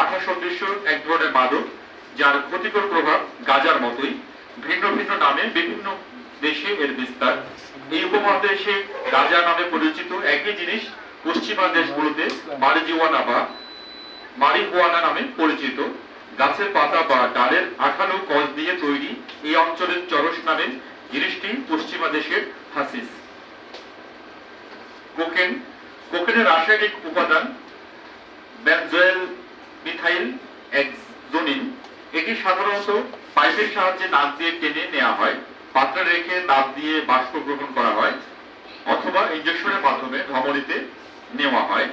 আঠা সদৃশ্য এক ধরনের মাদক, যার ক্ষতিকর প্রভাব গাজার মতোই। ভিন্ন ভিন্ন নামে বিভিন্ন দেশে এর বিস্তার। এই উপমহাদেশে গাজা নামে পরিচিত একই জিনিস পশ্চিমা দেশগুলোতে মারিজুয়ানা বা মারিহুয়ানা নামে পরিচিত। গাছের পাতা বা ডালের আঠালো কস দিয়ে তৈরি এই অঞ্চলের চরস নামে জিনিসটি পশ্চিমা দেশের হাসিস। কোকেন কোকেনের রাসায়নিক উপাদান বেনজোয়েল মিথাইল এক্সোনিন এটি সাধারণত পাইপের সাহায্যে নাক দিয়ে টেনে নেওয়া হয়, পাত্রে রেখে তাপ দিয়ে বাষ্প গ্রহণ করা হয়, অথবা ইঞ্জেকশনের মাধ্যমে ধমনীতে নেওয়া হয়।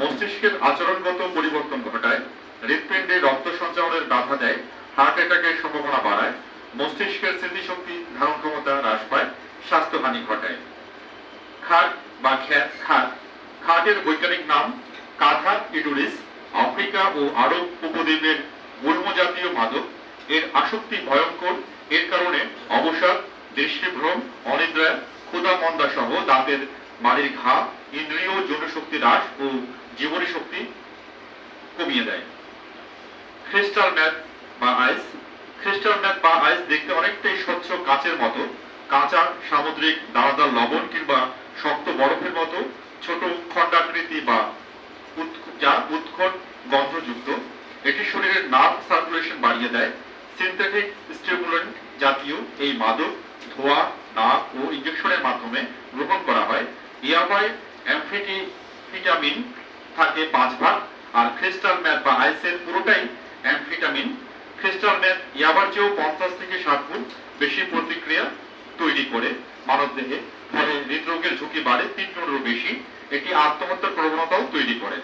মস্তিষ্কের আচরণগত পরিবর্তন ঘটায়, হৃৎপিণ্ডে রক্ত সঞ্চালনের বাধা দেয় হার্ট অ্যাটাকের সম্ভাবনা বাড়ায়, মস্তিষ্কের স্মৃতিশক্তি ধারণ ক্ষমতা হ্রাস পায়, স্বাস্থ্যহানি ঘটায়। খাট বা খ্যাত, খাট, খাটের বৈজ্ঞানিক নাম কাথা ইডুলিস ও আরব উপদ্বীপের গুল্ম জাতীয় মাদক, এর আসক্তি ভয়ঙ্কর, এর কারণে অবসাদ দৃষ্টিভ্রম অনিদ্রা ক্ষুধা মন্দা সহ দাঁতের মাড়ির ঘা, ইন্দ্রিয় যৌনশক্তি হ্রাস ও জীবনী শক্তি কমিয়ে দেয়। ক্রিস্টাল ম্যাথ বা আইস ক্রিস্টাল ম্যাথ বা আইস দেখতে অনেকটাই স্বচ্ছ কাচের মতো, কাঁচা, সামুদ্রিক, দানাদার লবণ কিংবা শক্ত বরফের মতো, ছোট খণ্ডাকৃতি বা যা উৎকট গন্ধযুক্ত এটি শরীরের নার্ভ সার্কুলেশন বাড়িয়ে দেয়। সিনথেটিক স্টিমুলেন্ট জাতীয় এই মাদক ধোয়া নাক ও ইঞ্জেকশনের মাধ্যমে গ্রহণ করা হয়। ইয়াবাই অ্যামফিটিভিটামিন থাকে পাঁচ ভাগ আর ক্রিস্টাল ম্যাথ বা আইসের পুরোটাই অ্যামফিটামিন। ক্রিস্টাল ম্যাথ ইয়াবার চেয়েও পঞ্চাশ থেকে ষাট গুণ বেশি প্রতিক্রিয়া তৈরি করে। মানবদেহে ফলে হৃদরোগের ঝুঁকি বাড়ে তিন গুণেরও বেশি। এটি আত্মহত্যার প্রবণতাও তৈরি করে।